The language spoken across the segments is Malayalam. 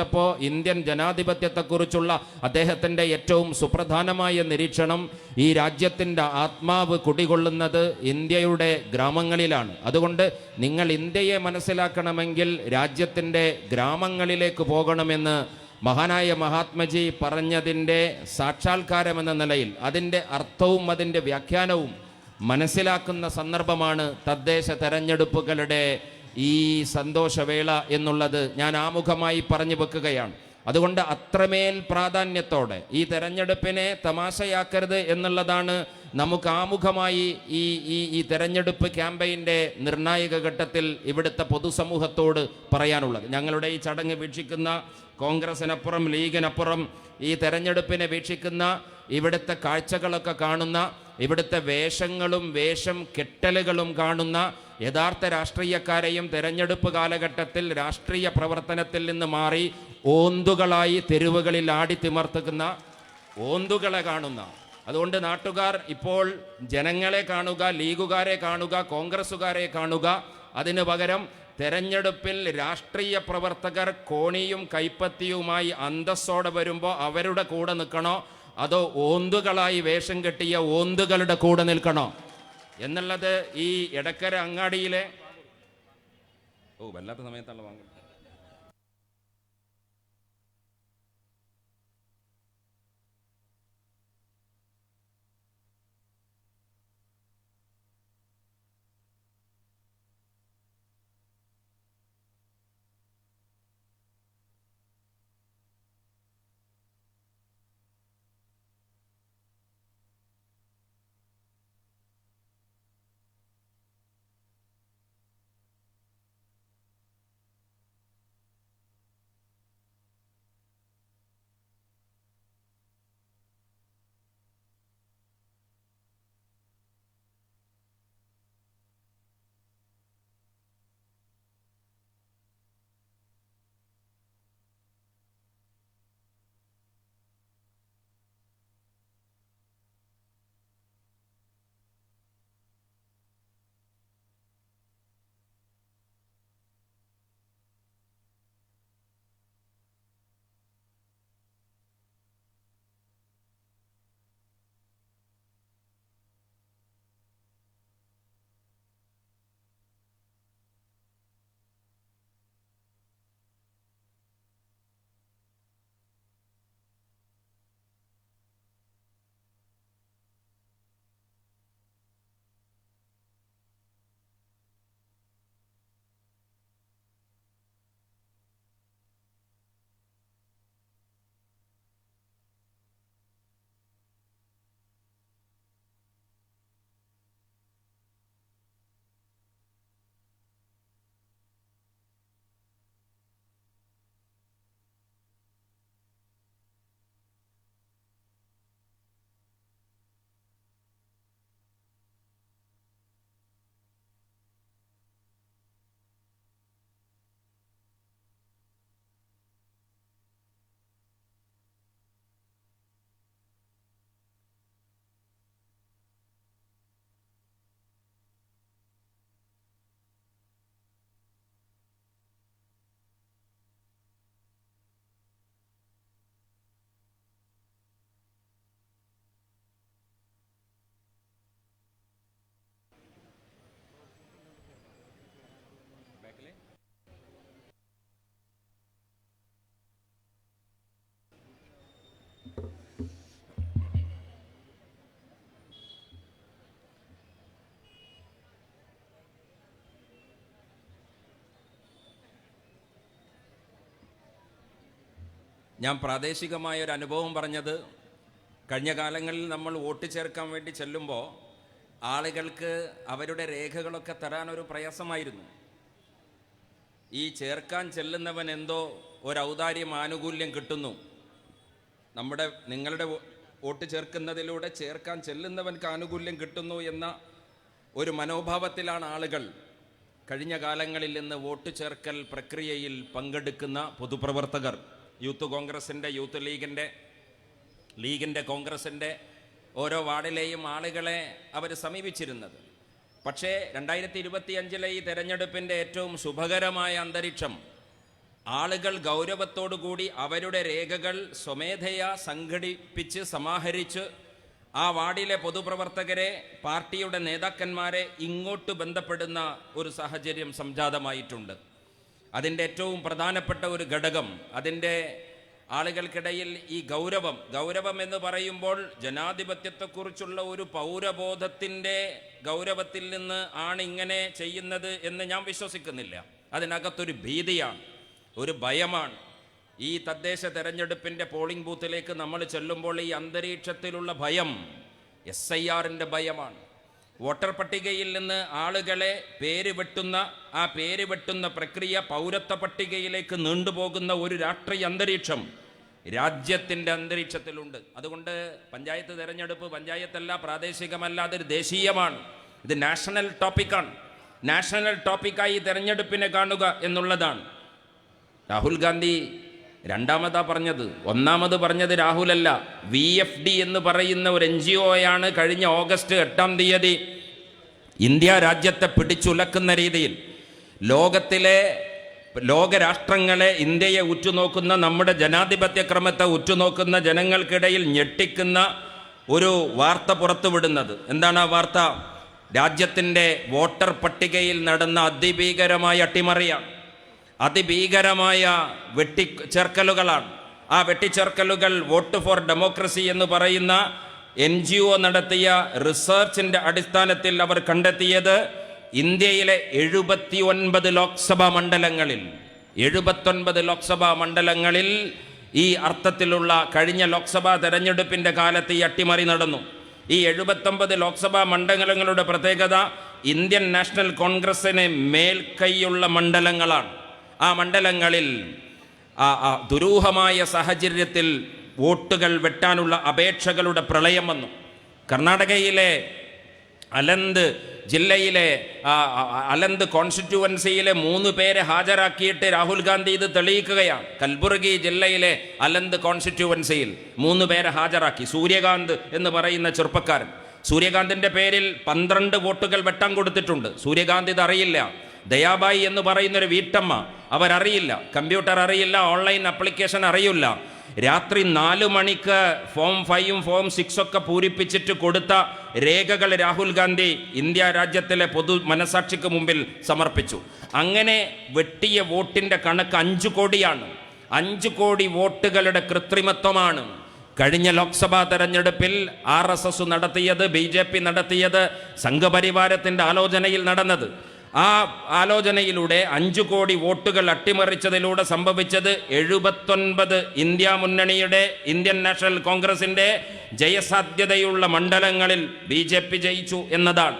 അപ്പോൾ ഇന്ത്യൻ ജനാധിപത്യത്തെക്കുറിച്ചുള്ള അദ്ദേഹത്തിന്റെ ഏറ്റവും സുപ്രധാനമായ നിരീക്ഷണം ഈ രാജ്യത്തിന്റെ ആത്മാവ് കുടികൊള്ളുന്നത് ഇന്ത്യയുടെ ഗ്രാമങ്ങളിലാണ്. അതുകൊണ്ട് നിങ്ങൾ ഇന്ത്യയെ മനസ്സിലാക്കണമെങ്കിൽ രാജ്യത്തിന്റെ ഗ്രാമങ്ങളിലേക്ക് പോകണമെന്ന് മഹാനായ മഹാത്മജി പറഞ്ഞതിന്റെ സാക്ഷാത്കാരം എന്ന നിലയിൽ അതിന്റെ അർത്ഥവും അതിന്റെ വ്യാഖ്യാനവും മനസ്സിലാക്കുന്ന സന്ദർഭമാണ് തദ്ദേശ തെരഞ്ഞെടുപ്പുകളുടെ ഈ സന്തോഷവേള എന്നുള്ളത് ഞാൻ ആമുഖമായി പറഞ്ഞു വെക്കുകയാണ്. അതുകൊണ്ട് അത്രമേൽ പ്രാധാന്യത്തോടെ ഈ തെരഞ്ഞെടുപ്പിനെ തമാശയാക്കരുത് എന്നുള്ളതാണ് നമുക്ക് ആമുഖമായി ഈ ഈ ഈ തെരഞ്ഞെടുപ്പ് ക്യാമ്പയിന്റെ നിർണായക ഘട്ടത്തിൽ ഇവിടുത്തെ പൊതുസമൂഹത്തോട് പറയാനുള്ളത്. ഞങ്ങളുടെ ഈ ചടങ്ങ് വീക്ഷിക്കുന്ന കോൺഗ്രസിനപ്പുറം ലീഗിനപ്പുറം ഈ തെരഞ്ഞെടുപ്പിനെ വീക്ഷിക്കുന്ന ഇവിടുത്തെ കാഴ്ചകളൊക്കെ കാണുന്ന ഇവിടുത്തെ വേഷങ്ങളും വേഷം കെട്ടലുകളും കാണുന്ന യഥാർത്ഥ രാഷ്ട്രീയക്കാരെയും തെരഞ്ഞെടുപ്പ് കാലഘട്ടത്തിൽ രാഷ്ട്രീയ പ്രവർത്തനത്തിൽ നിന്ന് മാറി ഓന്തുകളായി തെരുവുകളിൽ ആടിത്തിമർത്തുന്ന ഓന്തുകളെ കാണുന്ന. അതുകൊണ്ട് നാട്ടുകാർ ഇപ്പോൾ ജനങ്ങളെ കാണുക ലീഗുകാരെ കാണുക കോൺഗ്രസ്സുകാരെ കാണുക. അതിനു പകരം തെരഞ്ഞെടുപ്പിൽ രാഷ്ട്രീയ പ്രവർത്തകർ കോണിയും കൈപ്പത്തിയുമായി അന്തസ്സോടെ വരുമ്പോൾ അവരുടെ കൂടെ നിൽക്കണോ? അതോ ഓന്തുകളായി വേഷം കെട്ടിയ ഓന്തുകളുടെ കൂടെ നിൽക്കണോ? എന്നുള്ളത് ഈ ഇടക്കര അങ്ങാടിയിലെ ഓ വല്ലാത്ത സമയത്താണ് വാങ്ങുന്നത്. ഞാൻ പ്രാദേശികമായ ഒരു അനുഭവം പറഞ്ഞത് കഴിഞ്ഞ കാലങ്ങളിൽ നമ്മൾ വോട്ട് ചേർക്കാൻ വേണ്ടി ചെല്ലുമ്പോൾ ആളുകൾക്ക് അവരുടെ രേഖകളൊക്കെ തരാൻ ഒരു പ്രയാസമായിരുന്നു. ഈ ചേർക്കാൻ ചെല്ലുന്നവൻ എന്തോ ഒരു ഔദാര്യം ആനുകൂല്യം കിട്ടുന്നു. നമ്മുടെ നിങ്ങളുടെ വോട്ട് ചേർക്കുന്നതിലൂടെ ചേർക്കാൻ ചെല്ലുന്നവൻക്ക് ആനുകൂല്യം കിട്ടുന്നു എന്ന ഒരു മനോഭാവത്തിലാണ് ആളുകൾ കഴിഞ്ഞ കാലങ്ങളിൽ നിന്ന് വോട്ട് ചേർക്കൽ പ്രക്രിയയിൽ പങ്കെടുക്കുന്ന പൊതുപ്രവർത്തകർ. യൂത്ത് കോൺഗ്രസിന്റെ യൂത്ത് ലീഗിന്റെ ലീഗിന്റെ കോൺഗ്രസിന്റെ ഓരോ വാർഡിലെയും ആളുകളെ അവർ സമീപിച്ചിരുന്നത്. പക്ഷേ രണ്ടായിരത്തി ഇരുപത്തി അഞ്ചിലെ ഈ തെരഞ്ഞെടുപ്പിന്റെ ഏറ്റവും ശുഭകരമായ അന്തരീക്ഷം ആളുകൾ ഗൗരവത്തോടുകൂടി അവരുടെ രേഖകൾ സ്വമേധയാ സംഘടിപ്പിച്ച് സമാഹരിച്ച് ആ വാർഡിലെ പൊതുപ്രവർത്തകരെ പാർട്ടിയുടെ നേതാക്കന്മാരെ ഇങ്ങോട്ട് ബന്ധപ്പെടുന്ന ഒരു സാഹചര്യം സംജാതമായിട്ടുണ്ട്. അതിന്റെ ഏറ്റവും പ്രധാനപ്പെട്ട ഒരു ഘടകം അതിന്റെ ആളുകൾക്കിടയിൽ ഈ ഗൗരവം. ഗൗരവം എന്ന് പറയുമ്പോൾ ജനാധിപത്യത്തെക്കുറിച്ചുള്ള ഒരു പൗരബോധത്തിന്റെ ഗൗരവത്തിൽ നിന്ന് ആണ് ഇങ്ങനെ ചെയ്യുന്നത് എന്ന് ഞാൻ വിശ്വസിക്കുന്നില്ല. അതിനകത്തൊരു ഭീതിയാണ് ഒരു ഭയമാണ്. ഈ തദ്ദേശ തെരഞ്ഞെടുപ്പിന്റെ പോളിംഗ് ബൂത്തിലേക്ക് നമ്മൾ ചെല്ലുമ്പോൾ ഈ അന്തരീക്ഷത്തിലുള്ള ഭയം എസ് ഐ ആറിന്റെ ഭയമാണ്. വോട്ടർ പട്ടികയിൽ നിന്ന് ആളുകളെ പേര് വെട്ടുന്ന ആ പേര് വെട്ടുന്ന പ്രക്രിയ പൗരത്വ പട്ടികയിലേക്ക് നീണ്ടുപോകുന്ന ഒരു രാഷ്ട്രീയ അന്തരീക്ഷം രാജ്യത്തിന്റെ അന്തരീക്ഷത്തിലുണ്ട്. അതുകൊണ്ട് പഞ്ചായത്ത് തിരഞ്ഞെടുപ്പ് പഞ്ചായത്തല്ല പ്രാദേശികമല്ല അതൊരു ദേശീയമാണ്. ഇത് നാഷണൽ ടോപ്പിക്കാണ്. നാഷണൽ ടോപ്പിക്കായി തിരഞ്ഞെടുപ്പിനെ കാണുക എന്നുള്ളതാണ്. രാഹുൽ ഗാന്ധി രണ്ടാമതാ പറഞ്ഞത് ഒന്നാമത് പറഞ്ഞത് രാഹുലല്ല. വി എഫ് ഡി എന്ന് പറയുന്ന ഒരു എൻ ജി ഒയാണ് കഴിഞ്ഞ ഓഗസ്റ്റ് എട്ടാം തീയതി ഇന്ത്യ രാജ്യത്തെ പിടിച്ചുലക്കുന്ന രീതിയിൽ ലോകത്തിലെ ലോകരാഷ്ട്രങ്ങളെ ഇന്ത്യയെ ഉറ്റുനോക്കുന്ന നമ്മുടെ ജനാധിപത്യ ക്രമത്തെ ഉറ്റുനോക്കുന്ന ജനങ്ങൾക്കിടയിൽ ഞെട്ടിക്കുന്ന ഒരു വാർത്ത പുറത്തുവിടുന്നത്. എന്താണ് ആ വാർത്ത? രാജ്യത്തിന്റെ വോട്ടർ പട്ടികയിൽ നടന്ന അതിഭീകരമായ അട്ടിമറിയാണ്. അതിഭീകരമായ വെട്ടിച്ചേർക്കലുകളാണ് ആ വെട്ടിച്ചേർക്കലുകൾ വോട്ട് ഫോർ ഡെമോക്രസി എന്ന് പറയുന്ന എൻ ജി ഒ നടത്തിയ റിസർച്ചിന്റെ അടിസ്ഥാനത്തിൽ അവർ കണ്ടെത്തിയത് ഇന്ത്യയിലെ എഴുപത്തി ഒൻപത് ലോക്സഭാ മണ്ഡലങ്ങളിൽ. എഴുപത്തൊൻപത് ലോക്സഭാ മണ്ഡലങ്ങളിൽ ഈ അർത്ഥത്തിലുള്ള കഴിഞ്ഞ ലോക്സഭാ തെരഞ്ഞെടുപ്പിന്റെ കാലത്ത് ഈ അട്ടിമറി നടന്നു. ഈ എഴുപത്തൊമ്പത് ലോക്സഭാ മണ്ഡലങ്ങളുടെ പ്രത്യേകത ഇന്ത്യൻ നാഷണൽ കോൺഗ്രസിന് മേൽക്കൈയുള്ള മണ്ഡലങ്ങളാണ്. ആ മണ്ഡലങ്ങളിൽ ദുരൂഹമായ സാഹചര്യത്തിൽ വോട്ടുകൾ വെട്ടാനുള്ള അപേക്ഷകളുടെ പ്രളയം വന്നു. കർണാടകയിലെ അലന്ത് ജില്ലയിലെ അലന്ത് കോൺസ്റ്റിറ്റ്യുവൻസിയിലെ മൂന്ന് പേരെ ഹാജരാക്കിയിട്ട് രാഹുൽ ഗാന്ധി ഇത് തെളിയിക്കുകയാണ്. കൽബുർഗി ജില്ലയിലെ അലന്ത് കോൺസ്റ്റിറ്റ്യുവൻസിയിൽ മൂന്ന് പേരെ ഹാജരാക്കി. സൂര്യകാന്ത് എന്ന് പറയുന്ന ചെറുപ്പക്കാരൻ. സൂര്യകാന്തിന്റെ പേരിൽ പന്ത്രണ്ട് വോട്ടുകൾ വെട്ടം കൊടുത്തിട്ടുണ്ട്. സൂര്യകാന്ത് ഇത് അറിയില്ല ദയാബായി എന്ന് പറയുന്നൊരു വീട്ടമ്മ. അവരറിയില്ല. കമ്പ്യൂട്ടർ അറിയില്ല. ഓൺലൈൻ അപ്ലിക്കേഷൻ അറിയില്ല. രാത്രി നാലു മണിക്ക് ഫോം ഫൈവും ഫോം സിക്സ് ഒക്കെ പൂരിപ്പിച്ചിട്ട് കൊടുത്ത രേഖകൾ രാഹുൽ ഗാന്ധി ഇന്ത്യ രാജ്യത്തിലെ പൊതു മനസാക്ഷിക്ക് മുമ്പിൽ സമർപ്പിച്ചു. അങ്ങനെ വെട്ടിയ വോട്ടിന്റെ കണക്ക് അഞ്ചു കോടിയാണ്. അഞ്ചു കോടി വോട്ടുകളുടെ കൃത്രിമത്വമാണ്. കഴിഞ്ഞ ലോക്സഭാ തെരഞ്ഞെടുപ്പിൽ ആർ എസ് എസ് നടത്തിയത് ബി ജെ പി നടത്തിയത് സംഘപരിവാരത്തിന്റെ ആലോചനയിൽ നടന്നത്. ആ ആലോചനയിലൂടെ അഞ്ചു കോടി വോട്ടുകൾ അട്ടിമറിച്ചതിലൂടെ സംഭവിച്ചത് എഴുപത്തൊൻപത് ഇന്ത്യ മുന്നണിയുടെ ഇന്ത്യൻ നാഷണൽ കോൺഗ്രസിന്റെ ജയസാധ്യതയുള്ള മണ്ഡലങ്ങളിൽ ബി ജെ പി ജയിച്ചു എന്നതാണ്.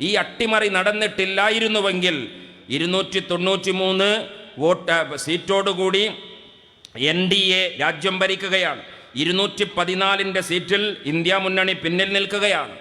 ഈ അട്ടിമറി നടന്നിട്ടില്ലായിരുന്നുവെങ്കിൽ ഇരുന്നൂറ്റി തൊണ്ണൂറ്റി മൂന്ന് വോട്ട് സീറ്റോടുകൂടി എൻ ഡി എ രാജ്യം ഭരിക്കുകയാണ്. ഇരുന്നൂറ്റി പതിനാലിന്റെ സീറ്റിൽ ഇന്ത്യ മുന്നണി പിന്നിൽ നിൽക്കുകയാണ്.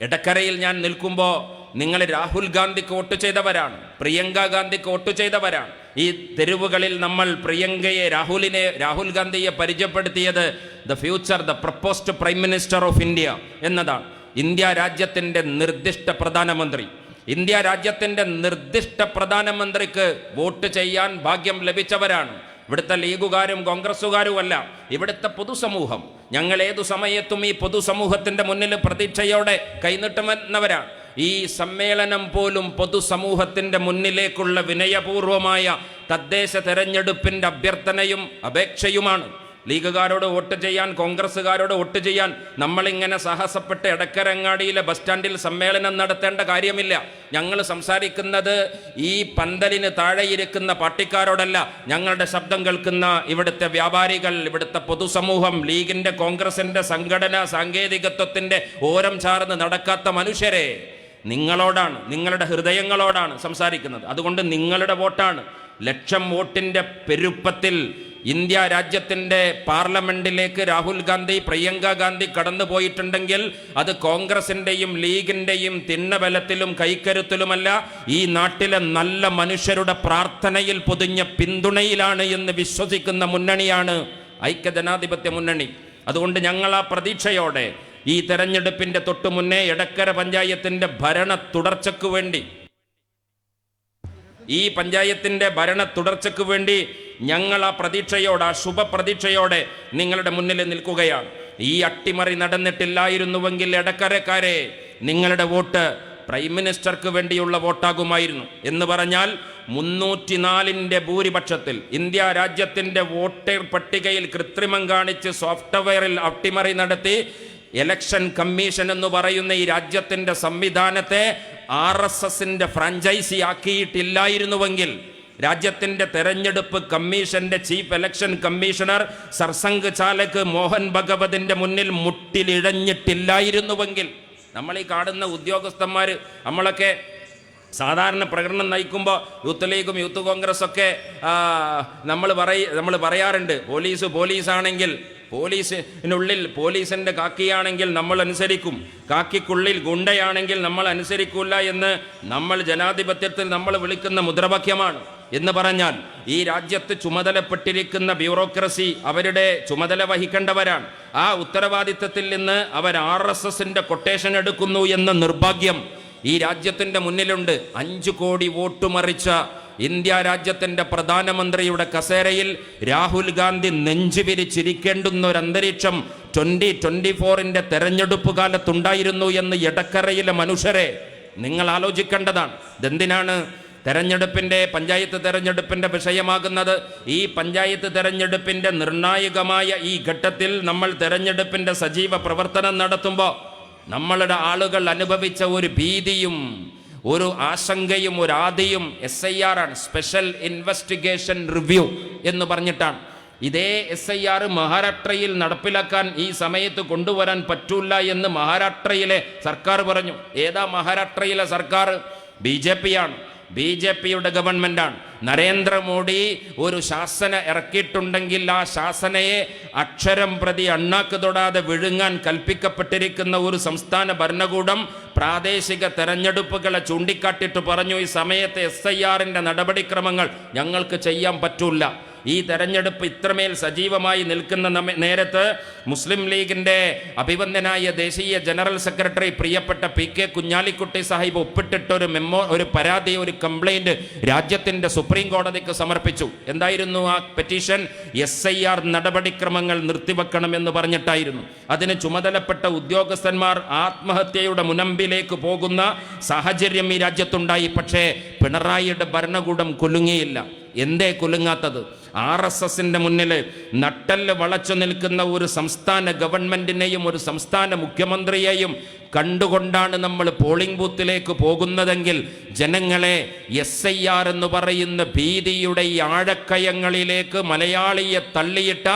ഇടക്കരയിൽ ഞാൻ നിൽക്കുമ്പോൾ നിങ്ങൾ രാഹുൽ ഗാന്ധിക്ക് വോട്ട് ചെയ്തവരാണ് പ്രിയങ്ക ഗാന്ധിക്ക് വോട്ട് ചെയ്തവരാണ്. ഈ തെരുവുകളിൽ നമ്മൾ പ്രിയങ്കയെ രാഹുലിനെ രാഹുൽ ഗാന്ധിയെ പരിചയപ്പെടുത്തിയത് the future the proposed prime minister of India എന്നതാണ്. ഇന്ത്യ രാജ്യത്തിന്റെ നിർദ്ദിഷ്ട പ്രധാനമന്ത്രി. ഇന്ത്യ രാജ്യത്തിന്റെ നിർദ്ദിഷ്ട പ്രധാനമന്ത്രിക്ക് വോട്ട് ചെയ്യാൻ ഭാഗ്യം ലഭിച്ചവരാണ്. ഇവിടുത്തെ ലീഗുകാരും കോൺഗ്രസ്സുകാരുമല്ല. ഇവിടുത്തെ പൊതുസമൂഹം. ഞങ്ങൾ ഏതു സമയത്തും ഈ പൊതുസമൂഹത്തിന്റെ മുന്നിൽ പ്രതീക്ഷയോടെ കൈനീട്ടുമെന്നവരാണ് ഈ സമ്മേളനം പോലും പൊതുസമൂഹത്തിന്റെ മുന്നിലേക്കുള്ള വിനയപൂർവമായ തദ്ദേശ തെരഞ്ഞെടുപ്പിന്റെ അഭ്യർത്ഥനയും അപേക്ഷയുമാണ്. ലീഗുകാരോട് വോട്ട് ചെയ്യാൻ കോൺഗ്രസ്സുകാരോട് വോട്ട് ചെയ്യാൻ നമ്മളിങ്ങനെ സാഹസപ്പെട്ട് എടക്കരങ്ങാടിയിലെ ബസ് സ്റ്റാൻഡിൽ സമ്മേളനം നടത്തേണ്ട കാര്യമില്ല. ഞങ്ങൾ സംസാരിക്കുന്നത് ഈ പന്തലിന് താഴെയിരിക്കുന്ന പാർട്ടിക്കാരോടല്ല. ഞങ്ങളുടെ ശബ്ദം കേൾക്കുന്ന ഇവിടുത്തെ വ്യാപാരികൾ ഇവിടുത്തെ പൊതുസമൂഹം ലീഗിന്റെ കോൺഗ്രസിന്റെ സംഘടന സാങ്കേതികത്വത്തിന്റെ ഓരം ചാർന്ന് നടക്കാത്ത മനുഷ്യരെ. നിങ്ങളോടാണ് നിങ്ങളുടെ ഹൃദയങ്ങളോടാണ് സംസാരിക്കുന്നത്. അതുകൊണ്ട് നിങ്ങളുടെ വോട്ടാണ്. ലക്ഷം വോട്ടിന്റെ പെരുപ്പത്തിൽ ഇന്ത്യ രാജ്യത്തിന്റെ പാർലമെന്റിലേക്ക് രാഹുൽ ഗാന്ധി പ്രിയങ്ക ഗാന്ധി കടന്നു പോയിട്ടുണ്ടെങ്കിൽ അത് കോൺഗ്രസിന്റെയും ലീഗിന്റെയും തിണ്ണബലത്തിലും കൈക്കരുത്തിലുമല്ല ഈ നാട്ടിലെ നല്ല മനുഷ്യരുടെ പ്രാർത്ഥനയിൽ പൊതിഞ്ഞ പിന്തുണയിലാണ് എന്ന് വിശ്വസിക്കുന്ന മുന്നണിയാണ് ഐക്യജനാധിപത്യ മുന്നണി. അതുകൊണ്ട് ഞങ്ങൾ ആ പ്രതീക്ഷയോടെ ഈ തെരഞ്ഞെടുപ്പിന്റെ തൊട്ടു മുന്നേ എടക്കര പഞ്ചായത്തിന്റെ ഭരണ തുടർച്ചയ്ക്ക് വേണ്ടി ഈ പഞ്ചായത്തിന്റെ ഭരണ തുടർച്ചയ്ക്ക് വേണ്ടി ഞങ്ങൾ ആ പ്രതീക്ഷയോടെ ആ ശുഭപ്രതീക്ഷയോടെ നിങ്ങളുടെ മുന്നിൽ നിൽക്കുകയാണ്. ഈ അട്ടിമറി നടന്നിട്ടില്ലായിരുന്നുവെങ്കിൽ ഇടക്കരക്കാരെ നിങ്ങളുടെ വോട്ട് പ്രൈം മിനിസ്റ്റർക്ക് വേണ്ടിയുള്ള വോട്ടാകുമായിരുന്നു എന്ന് പറഞ്ഞാൽ മുന്നൂറ്റിനാലിന്റെ ഭൂരിപക്ഷത്തിൽ ഇന്ത്യ രാജ്യത്തിന്റെ വോട്ടർ പട്ടികയിൽ കൃത്രിമം കാണിച്ച് സോഫ്റ്റ്വെയറിൽ അട്ടിമറി നടത്തി ഇലക്ഷൻ കമ്മീഷൻ എന്ന് പറയുന്ന ഈ രാജ്യത്തിന്റെ സംവിധാനത്തെ ആർ എസ് എസിന്റെ ഫ്രാഞ്ചൈസി ആക്കിയിട്ടില്ലായിരുന്നുവെങ്കിൽ രാജ്യത്തിന്റെ തെരഞ്ഞെടുപ്പ് കമ്മീഷന്റെ chief election commissioner Sarsanghchalak Mohan ഭഗവതിന്റെ മുന്നിൽ മുട്ടിലിഴഞ്ഞിട്ടില്ലായിരുന്നുവെങ്കിൽ നമ്മൾ ഈ കാണുന്ന ഉദ്യോഗസ്ഥന്മാർ നമ്മളൊക്കെ സാധാരണ പ്രകടനം നയിക്കുമ്പോൾ യൂത്ത് ലീഗും യൂത്ത് കോൺഗ്രസ് ഒക്കെ നമ്മൾ പറയ നമ്മൾ പറയാറുണ്ട് പോലീസ് പോലീസാണെങ്കിൽ പോലീസിനുള്ളിൽ പോലീസിന്റെ കാക്കിയാണെങ്കിൽ നമ്മൾ അനുസരിക്കും. കാക്കിക്കുള്ളിൽ ഗുണ്ടയാണെങ്കിൽ നമ്മൾ അനുസരിക്കില്ല എന്ന് നമ്മൾ ജനാധിപത്യത്തിൽ നമ്മൾ വിളിക്കുന്ന മുദ്രാവാക്യമാണ്. എന്ന് പറഞ്ഞാൽ ഈ രാജ്യത്ത് ചുമതലപ്പെട്ടിരിക്കുന്ന ബ്യൂറോക്രസി അവരുടെ ചുമതല വഹിക്കേണ്ടവരാണ്. ആ ഉത്തരവാദിത്തത്തിൽ നിന്ന് അവർ ആർ എസ് എസിന്റെ കൊട്ടേഷൻ എടുക്കുന്നു എന്ന നിർഭാഗ്യം ഈ രാജ്യത്തിന്റെ മുന്നിലുണ്ട്. അഞ്ചു കോടി വോട്ട് മറിച്ച ഇന്ത്യ രാജ്യത്തിന്റെ പ്രധാനമന്ത്രിയുടെ കസേരയിൽ രാഹുൽ ഗാന്ധി നെഞ്ചുവിരിച്ചിരിക്കേണ്ടുന്ന ഒരു അന്തരീക്ഷം ട്വന്റി ട്വന്റി ഫോറിന്റെ തെരഞ്ഞെടുപ്പ് കാലത്തുണ്ടായിരുന്നു എന്ന് ഇടക്കരയിലെ മനുഷ്യരെ നിങ്ങൾ ആലോചിക്കേണ്ടതാണ്. ഇതെന്തിനാണ് തെരഞ്ഞെടുപ്പിന്റെ പഞ്ചായത്ത് തെരഞ്ഞെടുപ്പിന്റെ വിഷയമാകുന്നത്? ഈ പഞ്ചായത്ത് തെരഞ്ഞെടുപ്പിന്റെ നിർണായകമായ ഈ ഘട്ടത്തിൽ നമ്മൾ തെരഞ്ഞെടുപ്പിന്റെ സജീവ പ്രവർത്തനം നടത്തുമ്പോൾ നമ്മളുടെ ആളുകൾ അനുഭവിച്ച ഒരു ഭീതിയും ഒരു ആശങ്കയും ഒരു ആദിയും എസ് ഐ ആർ ആണ്. സ്പെഷ്യൽ ഇൻവെസ്റ്റിഗേഷൻ റിവ്യൂ എന്ന് പറഞ്ഞിട്ടാണ്. ഇതേ എസ് ഐ ആർ മഹാരാഷ്ട്രയിൽ നടപ്പിലാക്കാൻ ഈ സമയത്ത് കൊണ്ടുവരാൻ പറ്റൂല എന്ന് മഹാരാഷ്ട്രയിലെ സർക്കാർ പറഞ്ഞു. ഏതാ മഹാരാഷ്ട്രയിലെ സർക്കാർ? ബി ജെ ബി ജെ പിയുടെ ഗവൺമെന്റാണ് നരേന്ദ്രമോദി ഒരു ശാസന ഇറക്കിയിട്ടുണ്ടെങ്കിൽ ആ ശാസനയെ അക്ഷരം പ്രതി അണ്ണാക്ക് തൊടാതെ വിഴുങ്ങാൻ കൽപ്പിക്കപ്പെട്ടിരിക്കുന്ന ഒരു സംസ്ഥാന ഭരണകൂടം പ്രാദേശിക തെരഞ്ഞെടുപ്പുകളെ ചൂണ്ടിക്കാട്ടിട്ട് പറഞ്ഞു ഈ സമയത്തെ എസ് ഐ ആറിന്റെ നടപടിക്രമങ്ങൾ ഞങ്ങൾക്ക് ചെയ്യാൻ പറ്റൂല. ഈ തെരഞ്ഞെടുപ്പ് ഇത്രമേൽ സജീവമായി നിൽക്കുന്ന നേരത്ത് മുസ്ലിം ലീഗിന്റെ അഭിവന്ദനായ ദേശീയ ജനറൽ സെക്രട്ടറി പ്രിയപ്പെട്ട പി കെ കുഞ്ഞാലിക്കുട്ടി സാഹിബ് ഒപ്പിട്ടിട്ട് ഒരു മെമ്മോ ഒരു പരാതി ഒരു കംപ്ലൈന്റ് രാജ്യത്തിന്റെ സുപ്രീം കോടതിക്ക് സമർപ്പിച്ചു. എന്തായിരുന്നു ആ പെറ്റീഷൻ? എസ് ഐ ആർ നടപടിക്രമങ്ങൾ നിർത്തിവെക്കണമെന്ന് പറഞ്ഞിട്ടായിരുന്നു. അതിന് ചുമതലപ്പെട്ട ഉദ്യോഗസ്ഥന്മാർ ആത്മഹത്യയുടെ മുനമ്പിലേക്ക് പോകുന്ന സാഹചര്യം ഈ രാജ്യത്തുണ്ടായി. പക്ഷേ പിണറായിയുടെ ഭരണകൂടം കുലുങ്ങിയില്ല. എന്തേ കുലുങ്ങാത്തത്? ആർ എസ് എസിന്റെ മുന്നിൽ നട്ടൽ വളച്ചു നിൽക്കുന്ന ഒരു സംസ്ഥാന ഗവൺമെന്റിനെയും ഒരു സംസ്ഥാന മുഖ്യമന്ത്രിയെയും കണ്ടുകൊണ്ടാണ് നമ്മൾ പോളിംഗ് ബൂത്തിലേക്ക് പോകുന്നതെങ്കിൽ ജനങ്ങളെ എസ് ഐ ആർ എന്ന് പറയുന്ന ഭീതിയുടെ ഈ ആഴക്കയങ്ങളിലേക്ക് മലയാളിയെ തള്ളിയിട്ട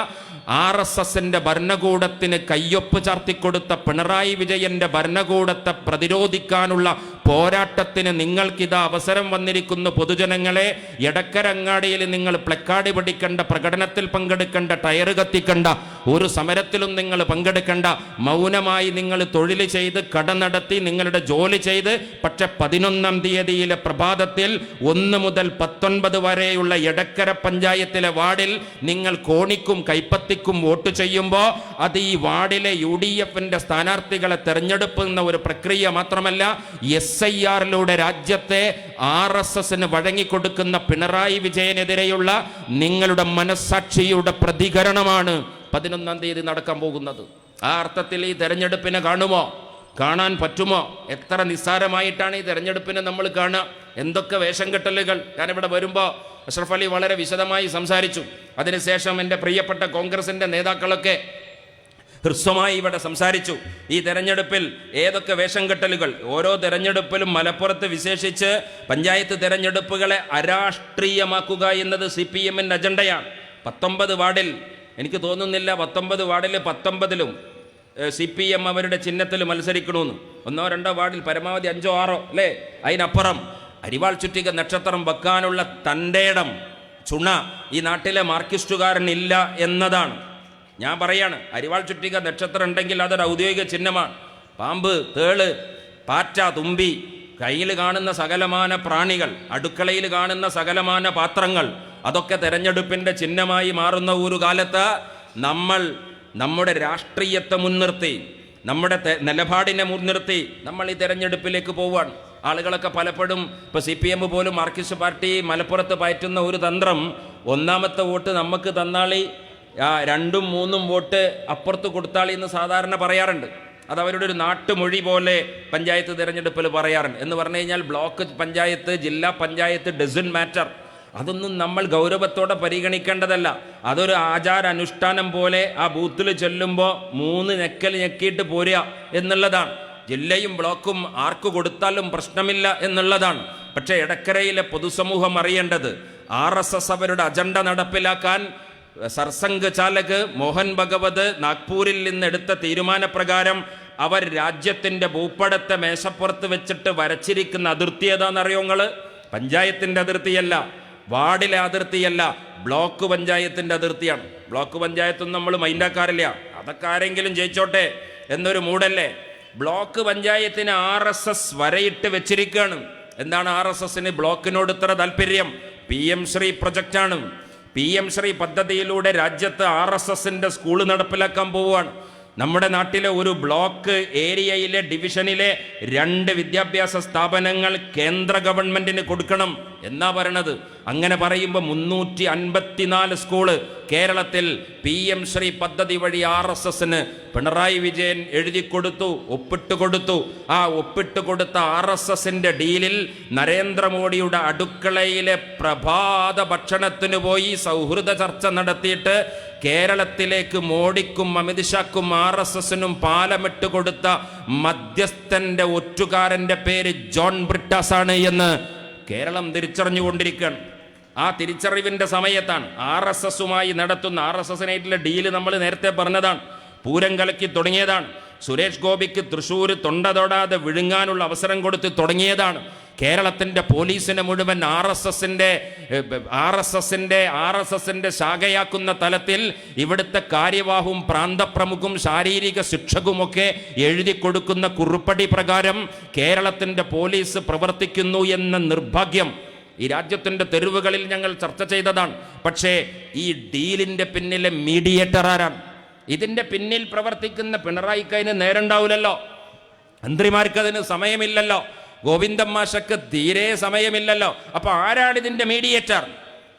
ആർ എസ് എസിന്റെ ഭരണകൂടത്തിന് കയ്യൊപ്പ് ചാർത്തിക്കൊടുത്ത പിണറായി വിജയന്റെ ഭരണകൂടത്തെ പ്രതിരോധിക്കാനുള്ള പോരാട്ടത്തിന് നിങ്ങൾക്കിത് അവസരം വന്നിരിക്കുന്ന. പൊതുജനങ്ങളെ എടക്കരങ്ങാടിയിൽ നിങ്ങൾ പ്ലക്കാർഡ് പിടിക്കേണ്ട പ്രകടനത്തിൽ പങ്കെടുക്കേണ്ട ടയർ കത്തിക്കണ്ട ഒരു സമരത്തിലും നിങ്ങൾ പങ്കെടുക്കേണ്ട. മൗനമായി നിങ്ങൾ തൊഴിൽ ചെയ്ത് കട നടത്തി നിങ്ങളുടെ ജോലി ചെയ്ത് പക്ഷെ പതിനൊന്നാം തീയതിയിലെ പ്രഭാതത്തിൽ ഒന്ന് മുതൽ പത്തൊൻപത് വരെയുള്ള എടക്കര പഞ്ചായത്തിലെ വാർഡിൽ നിങ്ങൾ കോണിക്കും കൈപ്പത്തിക്കും വോട്ട് ചെയ്യുമ്പോൾ അത് ഈ വാർഡിലെ യു ഡി എഫിന്റെ സ്ഥാനാർത്ഥികളെ തെരഞ്ഞെടുക്കുന്ന ഒരു പ്രക്രിയ മാത്രമല്ല എസ് ഐ ആറിലൂടെ രാജ്യത്തെ ആർ എസ് എസിന് വഴങ്ങിക്കൊടുക്കുന്ന പിണറായി വിജയനെതിരെയുള്ള നിങ്ങളുടെ മനസാക്ഷിയുടെ പ്രതികരണമാണ് പതിനൊന്നാം തീയതി നടക്കാൻ പോകുന്നത്. ആ അർത്ഥത്തിൽ ഈ തെരഞ്ഞെടുപ്പിനെ കാണുമോ? കാണാൻ പറ്റുമോ? എത്ര നിസ്സാരമായിട്ടാണ് ഈ തെരഞ്ഞെടുപ്പിനെ നമ്മൾ കാണുക? എന്തൊക്കെ വേഷം കെട്ടലുകൾ ഞാനിവിടെ വരുമ്പോൾ അഷ്റഫ് അലി വളരെ വിശദമായി സംസാരിച്ചു. അതിനുശേഷം എന്റെ പ്രിയപ്പെട്ട കോൺഗ്രസിന്റെ നേതാക്കളൊക്കെ ഹ്രസ്വമായി ഇവിടെ സംസാരിച്ചു. ഈ തെരഞ്ഞെടുപ്പിൽ ഏതൊക്കെ വേഷം കെട്ടലുകൾ? ഓരോ തെരഞ്ഞെടുപ്പിലും മലപ്പുറത്ത് വിശേഷിച്ച് പഞ്ചായത്ത് തെരഞ്ഞെടുപ്പുകളെ അരാഷ്ട്രീയമാക്കുക എന്നത് സി പി എമ്മിന്റെ അജണ്ടയാണ്. പത്തൊമ്പത് വാർഡിൽ എനിക്ക് തോന്നുന്നില്ല പത്തൊമ്പത് വാർഡിൽ പത്തൊമ്പതിലും സി പി എം അവരുടെ ചിഹ്നത്തിൽ മത്സരിക്കണമെന്ന് ഒന്നോ രണ്ടോ വാർഡിൽ പരമാവധി അഞ്ചോ ആറോ അല്ലേ? അതിനപ്പുറം അരിവാൾ ചുറ്റിക നക്ഷത്രം വെക്കാനുള്ള തണ്ടേടം ചുണ ഈ നാട്ടിലെ മാർക്കിസ്റ്റുകാരനില്ല എന്നതാണ്. ഞാൻ പറയാണ് അരിവാൾ ചുറ്റിക നക്ഷത്രം ഉണ്ടെങ്കിൽ അതൊരു ഔദ്യോഗിക ചിഹ്നമാണ്. പാമ്പ് തേൾ പാറ്റ തുമ്പി കയ്യിൽ കാണുന്ന സകലമാന പ്രാണികൾ അടുക്കളയിൽ കാണുന്ന സകലമാന പാത്രങ്ങൾ അതൊക്കെ തെരഞ്ഞെടുപ്പിന്റെ ചിഹ്നമായി മാറുന്ന ഒരു കാലത്ത് നമ്മൾ നമ്മുടെ രാഷ്ട്രീയത്തെ മുൻനിർത്തി നമ്മുടെ നിലപാടിനെ മുൻനിർത്തി നമ്മൾ ഈ തെരഞ്ഞെടുപ്പിലേക്ക് പോവുകയാണ്. ആളുകളൊക്കെ പലപ്പോഴും ഇപ്പോൾ സി പി എം പോലും മാർക്സിസ്റ്റ് പാർട്ടി മലപ്പുറത്ത് പയറ്റുന്ന ഒരു തന്ത്രം ഒന്നാമത്തെ വോട്ട് നമുക്ക് തന്നാളി ആ, രണ്ടും മൂന്നും വോട്ട് അപ്പുറത്ത് കൊടുത്താൽ എന്ന് സാധാരണ പറയാറുണ്ട്. അത് അവരുടെ ഒരു നാട്ടുമൊഴി പോലെ പഞ്ചായത്ത് തിരഞ്ഞെടുപ്പിൽ പറയാറുണ്ട്. എന്ന് പറഞ്ഞു കഴിഞ്ഞാൽ ബ്ലോക്ക് പഞ്ചായത്ത് ജില്ലാ പഞ്ചായത്ത് ഡസൻ മാറ്റർ അതൊന്നും നമ്മൾ ഗൗരവത്തോടെ പരിഗണിക്കേണ്ടതല്ല. അതൊരു ആചാര അനുഷ്ഠാനം പോലെ ആ ബൂത്തിൽ ചെല്ലുമ്പോൾ മൂന്ന് ഞെക്കൽ ഞെക്കിയിട്ട് പോരുക എന്നുള്ളതാണ്. ജില്ലയും ബ്ലോക്കും ആർക്ക് കൊടുത്താലും പ്രശ്നമില്ല എന്നുള്ളതാണ്. പക്ഷേ എടക്കരയിലെ പൊതുസമൂഹം അറിയേണ്ടത് ആർ എസ് എസ് അവരുടെ അജണ്ട നടപ്പിലാക്കാൻ സർസംഘ് ചാലക് മോഹൻ ഭഗവത് നാഗ്പൂരിൽ നിന്ന് എടുത്ത തീരുമാനപ്രകാരം അവർ രാജ്യത്തിന്റെ ഭൂപടത്തെ മേശപ്പുറത്ത് വെച്ചിട്ട് വരച്ചിരിക്കുന്ന അതിർത്തി ഏതാണെന്നറിയോ നിങ്ങൾ? പഞ്ചായത്തിന്റെ അതിർത്തിയല്ല വാർഡിലെ അതിർത്തിയല്ല ബ്ലോക്ക് പഞ്ചായത്തിന്റെ അതിർത്തിയാണ്. ബ്ലോക്ക് പഞ്ചായത്തൊന്നും നമ്മൾ മൈൻഡാക്കാറില്ല. അതൊക്കെ ആരെങ്കിലും ജയിച്ചോട്ടെ എന്നൊരു മൂടല്ലേ? ബ്ലോക്ക് പഞ്ചായത്തിന് ആർ എസ് എസ് വരയിട്ട് വെച്ചിരിക്കുകയാണ്. എന്താണ് ആർ എസ് എസിന് ബ്ലോക്കിനോട് ഇത്ര താല്പര്യം? പി എം ശ്രീ പ്രൊജക്റ്റാണ്. പി എം ശ്രീ പദ്ധതിയിലൂടെ രാജ്യത്ത് ആർ എസ് എസിന്റെ സ്കൂൾ നടപ്പിലാക്കാൻ പോവുകയാണ്. നമ്മുടെ നാട്ടിലെ ഒരു ബ്ലോക്ക് ഏരിയയിലെ ഡിവിഷനിലെ രണ്ട് വിദ്യാഭ്യാസ സ്ഥാപനങ്ങൾ കേന്ദ്ര ഗവൺമെന്റിന് കൊടുക്കണം എന്നാ പറയണത്. അങ്ങനെ പറയുമ്പോൾ മുന്നൂറ്റി അൻപത്തിനാല് സ്കൂൾ കേരളത്തിൽ പി എം ശ്രീ പദ്ധതി വഴി ആർ എസ് എസിന് പിണറായി വിജയൻ എഴുതി കൊടുത്തു ഒപ്പിട്ട് കൊടുത്തു. ആ ഒപ്പിട്ട് കൊടുത്ത ആർ എസ് എസിന്റെ ഡീലിൽ നരേന്ദ്രമോദിയുടെ അടുക്കളയിലെ പ്രഭാത ഭക്ഷണത്തിന് പോയി സൗഹൃദ ചർച്ച നടത്തിയിട്ട് കേരളത്തിലേക്ക് മോഡിക്കും അമിത്ഷാക്കും ആർ എസ് എസിനും പാലമിട്ട് കൊടുത്ത മധ്യസ്ഥന്റെ ഒറ്റുകാരന്റെ പേര് ജോൺ ബ്രിട്ടാസ് ആണ് എന്ന് കേരളം തിരിച്ചറിഞ്ഞുകൊണ്ടിരിക്കുകയാണ്. ആ തിരിച്ചറിവിന്റെ സമയത്താണ് ആർ എസ് എസുമായി നടത്തുന്ന ആർ എസ് എസിനായിട്ടുള്ള ഡീൽ നമ്മൾ നേരത്തെ പറഞ്ഞതാണ്. പൂരം കലക്കി തുടങ്ങിയതാണ്. സുരേഷ് ഗോപിക്ക് തൃശ്ശൂർ തൊണ്ട തൊടാതെ വിഴുങ്ങാനുള്ള അവസരം കൊടുത്ത് തുടങ്ങിയതാണ്. കേരളത്തിന്റെ പോലീസിനെ മുഴുവൻ ആർ എസ് എസിന്റെ ആർ എസ് എസിന്റെ ആർ എസ് എസിന്റെ ശാഖയാക്കുന്ന തലത്തിൽ ഇവിടുത്തെ കാര്യവാഹും പ്രാന്തപ്രമുഖും ശാരീരിക ശിക്ഷകുമൊക്കെ എഴുതി കൊടുക്കുന്ന കുറുപ്പടി പ്രകാരം കേരളത്തിന്റെ പോലീസ് പ്രവർത്തിക്കുന്നു എന്ന നിർഭാഗ്യം ഈ രാജ്യത്തിന്റെ തെരുവുകളിൽ ഞങ്ങൾ ചർച്ച ചെയ്തതാണ്. പക്ഷേ ഈ ഡീലിന്റെ പിന്നിലെ മീഡിയേറ്റർ ആരാണ്? ഇതിന്റെ പിന്നിൽ പ്രവർത്തിക്കുന്ന പിണറായിക്ക് അതിന് നേരണ്ടാവില്ലല്ലോ. മന്ത്രിമാർക്ക് അതിന് സമയമില്ലല്ലോ. ഗോവിന്ദം മാഷക്ക് തീരെ സമയമില്ലല്ലോ. അപ്പോൾ ആരാണ് ഇതിന്റെ മീഡിയേറ്റർ?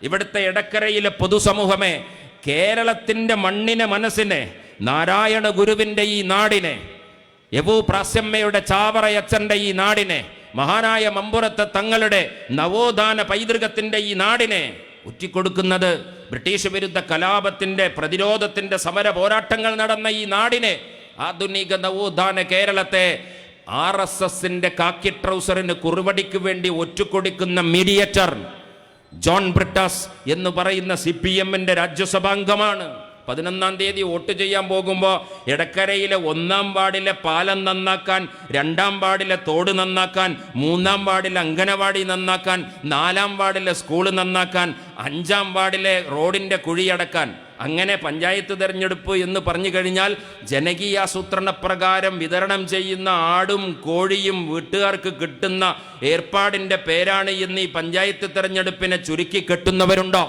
ഇവിടുത്തെ ഇടക്കരയിലെ പൊതുസമൂഹമേ കേരളത്തിന്റെ മണ്ണിനെ മനസ്സിനെ നാരായണ ഗുരുവിന്റെ ഈ നാടിനെ യവു പ്രാസ്യമ്മയുടെ ചാവറയച്ചന്റെ ഈ നാടിനെ മഹാനായ മമ്പുറത്തെ തങ്ങളുടെ നവോത്ഥാന പൈതൃകത്തിന്റെ ഈ നാടിനെ ഉറ്റിക്കൊടുക്കുന്നത് ബ്രിട്ടീഷ് വിരുദ്ധ കലാപത്തിന്റെ പ്രതിരോധത്തിന്റെ സമര പോരാട്ടങ്ങൾ നടന്ന ഈ നാടിനെ ആധുനിക നവോത്ഥാന കേരളത്തെ ആർ എസ് എസിന്റെ കാക്കി ട്രൗസറിന് കുറുവടിക്ക് വേണ്ടി ഒറ്റുകൊടുക്കുന്ന മീഡിയേറ്റർ ജോൺ ബ്രിട്ടാസ് എന്ന് പറയുന്ന സി പി എമ്മിന്റെ രാജ്യസഭാംഗമാണ്. പതിനൊന്നാം തീയതി വോട്ട് ചെയ്യാൻ പോകുമ്പോൾ ഇടക്കരയിലെ ഒന്നാം വാർഡിലെ പാലം നന്നാക്കാൻ രണ്ടാം വാർഡിലെ തോട് നന്നാക്കാൻ മൂന്നാം വാർഡിലെ അംഗനവാടി നന്നാക്കാൻ നാലാം വാർഡിലെ സ്കൂൾ നന്നാക്കാൻ അഞ്ചാം വാർഡിലെ റോഡിന്റെ കുഴിയടക്കാൻ അങ്ങനെ പഞ്ചായത്ത് തിരഞ്ഞെടുപ്പ് എന്ന് പറഞ്ഞു കഴിഞ്ഞാൽ ജനകീയാസൂത്രണ പ്രകാരം വിതരണം ചെയ്യുന്ന ആടും കോഴിയും വീട്ടുകാർക്ക് കിട്ടുന്ന ഏർപ്പാടിന്റെ പേരാണ് ഇന്ന് ഈ പഞ്ചായത്ത് തിരഞ്ഞെടുപ്പിനെ ചുരുക്കി കെട്ടുന്നവരുണ്ടോ?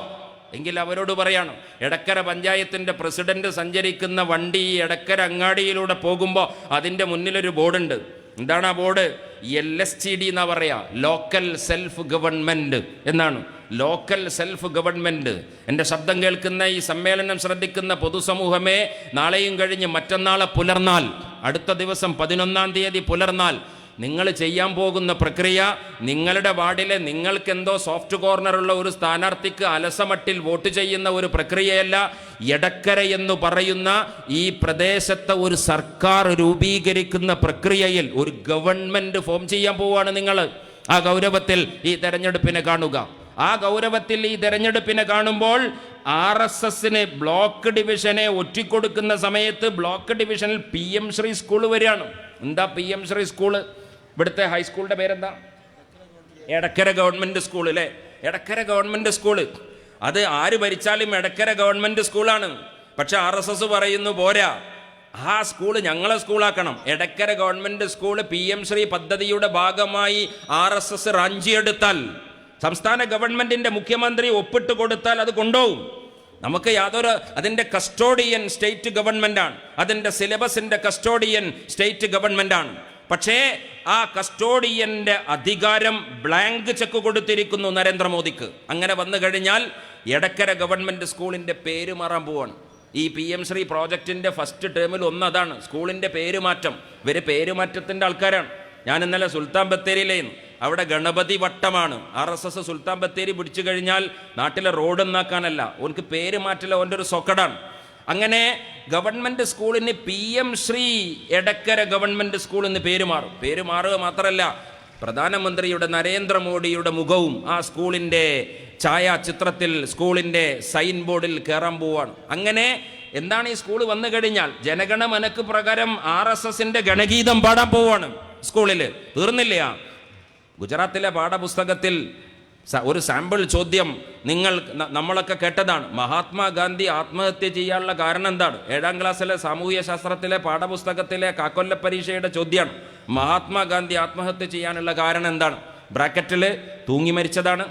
എങ്കിൽ അവരോട് പറയണം എടക്കര പഞ്ചായത്തിന്റെ പ്രസിഡന്റ് സഞ്ചരിക്കുന്ന വണ്ടി ഈ എടക്കര അങ്ങാടിയിലൂടെ പോകുമ്പോൾ അതിന്റെ മുന്നിലൊരു ബോർഡുണ്ട്. എന്താണ് ആ board? L S G D എന്നാ പറയാ. ലോക്കൽ സെൽഫ് ഗവൺമെന്റ് എന്നാണ്. ലോക്കൽ സെൽഫ് ഗവൺമെന്റ് എന്റെ ശബ്ദം കേൾക്കുന്ന ഈ സമ്മേളനം ശ്രദ്ധിക്കുന്ന പൊതുസമൂഹമേ നാളെയും കഴിഞ്ഞ് മറ്റന്നാളെ പുലർന്നാൽ അടുത്ത ദിവസം പതിനൊന്നാം തീയതി പുലർന്നാൽ നിങ്ങൾ ചെയ്യാൻ പോകുന്ന പ്രക്രിയ നിങ്ങളുടെ വാർഡിലെ നിങ്ങൾക്കെന്തോ സോഫ്റ്റ് കോർണറുള്ള ഒരു സ്ഥാനാർത്ഥിക്ക് അലസമട്ടിൽ വോട്ട് ചെയ്യുന്ന ഒരു പ്രക്രിയയല്ല എടക്കര എന്ന് പറയുന്ന ഈ പ്രദേശത്തെ ഒരു സർക്കാർ രൂപീകരിക്കുന്ന പ്രക്രിയയിൽ ഒരു ഗവൺമെന്റ് ഫോം ചെയ്യാൻ പോവുകയാണ് നിങ്ങൾ. ആ ഗൗരവത്തിൽ ഈ തെരഞ്ഞെടുപ്പിനെ കാണുക. ആ ഗൗരവത്തിൽ ഈ തെരഞ്ഞെടുപ്പിനെ കാണുമ്പോൾ ആർ എസ് എസിന് ബ്ലോക്ക് ഡിവിഷനെ ഒറ്റിക്കൊടുക്കുന്ന സമയത്ത് ബ്ലോക്ക് ഡിവിഷനിൽ പി എം ശ്രീ സ്കൂൾ വരികയാണ്. എന്താ പി എം ശ്രീ സ്കൂൾ? ഇവിടുത്തെ ഹൈസ്കൂളിന്റെ പേരെന്താ? എടക്കര ഗവൺമെന്റ് സ്കൂളിലെ എടക്കര ഗവൺമെന്റ് സ്കൂൾ അത് ആര് ഭരിച്ചാലും എടക്കര ഗവൺമെന്റ് സ്കൂളാണ് പക്ഷെ ആർ എസ് എസ് പറയുന്നു പോരാ. ആ സ്കൂൾ ഞങ്ങളെ സ്കൂളാക്കണം Edakkara government school P M Shri പദ്ധതിയുടെ ഭാഗമായി ആർ എസ് എസ് റാഞ്ചിയെടുത്താൽ സംസ്ഥാന ഗവൺമെന്റിന്റെ മുഖ്യമന്ത്രി ഒപ്പിട്ട് കൊടുത്താൽ അത് കൊണ്ടുപോകും. നമുക്ക് യാതൊരു അതിന്റെ കസ്റ്റോഡിയൻ സ്റ്റേറ്റ് ഗവൺമെന്റാണ് അതിന്റെ സിലബസിന്റെ കസ്റ്റോഡിയൻ സ്റ്റേറ്റ് ഗവൺമെന്റാണ് പക്ഷേ ആ കസ്റ്റോഡിയന്റെ അധികാരം ബ്ലാങ്ക് ചെക്ക് കൊടുത്തിരിക്കുന്നു നരേന്ദ്രമോദിക്ക്. അങ്ങനെ വന്നു കഴിഞ്ഞാൽ എടക്കര ഗവൺമെന്റ് സ്കൂളിന്റെ പേര് മാറാൻ പോവാണ്. ഈ പി എം ശ്രീ പ്രോജക്റ്റിന്റെ ഫസ്റ്റ് ടേമിൽ ഒന്നതാണ്. സ്കൂളിന്റെ പേരുമാറ്റം. ഇവർ പേര് മാറ്റത്തിന്റെ ആൾക്കാരാണ്. ഞാൻ ഇന്നലെ സുൽത്താൻ ബത്തേരിയിലേന്ന് അവിടെ Ganapathi വട്ടമാണ്. R S S Sultan Bathery പിടിച്ചു കഴിഞ്ഞാൽ നാട്ടിലെ റോഡ് എന്നാക്കാനല്ല ഓനക്ക് പേര് മാറ്റില്ല ഓന്റെ ഒരു സൊക്കടാണ്. അങ്ങനെ ഗവൺമെന്റ് സ്കൂളിന് P M Shri Edakkara government school എന്ന് പേര് മാറും. പേര് മാറുക മാത്രമല്ല പ്രധാനമന്ത്രിയുടെ നരേന്ദ്രമോദിയുടെ മുഖവും ആ സ്കൂളിന്റെ ഛായാചിത്രത്തിൽ സ്കൂളിന്റെ സൈൻ ബോർഡിൽ കയറാൻ പോവാണ്. അങ്ങനെ എന്താണ് ഈ സ്കൂൾ വന്നു കഴിഞ്ഞാൽ ജനഗണമനക്ക് പ്രകാരം ആർ എസ് എസിന്റെ ഗണഗീതം പാടാൻ പോവാണ് സ്കൂളിൽ തീർന്നില്ല ഗുജറാത്തിലെ പാഠപുസ്തകത്തിൽ ഒരു സാമ്പിൾ ചോദ്യം നിങ്ങൾ നമ്മളൊക്കെ കേട്ടതാണ്. മഹാത്മാഗാന്ധി ആത്മഹത്യ ചെയ്യാനുള്ള കാരണം എന്താണ്? ഏഴാം ക്ലാസ്സിലെ സാമൂഹ്യ ശാസ്ത്രത്തിലെ പാഠപുസ്തകത്തിലെ കാക്കൊല്ല പരീക്ഷയുടെ ചോദ്യമാണ്. മഹാത്മാഗാന്ധി ആത്മഹത്യ ചെയ്യാനുള്ള കാരണം എന്താണ്? ബ്രാക്കറ്റിൽ തൂങ്ങി മരിച്ചതാണ്.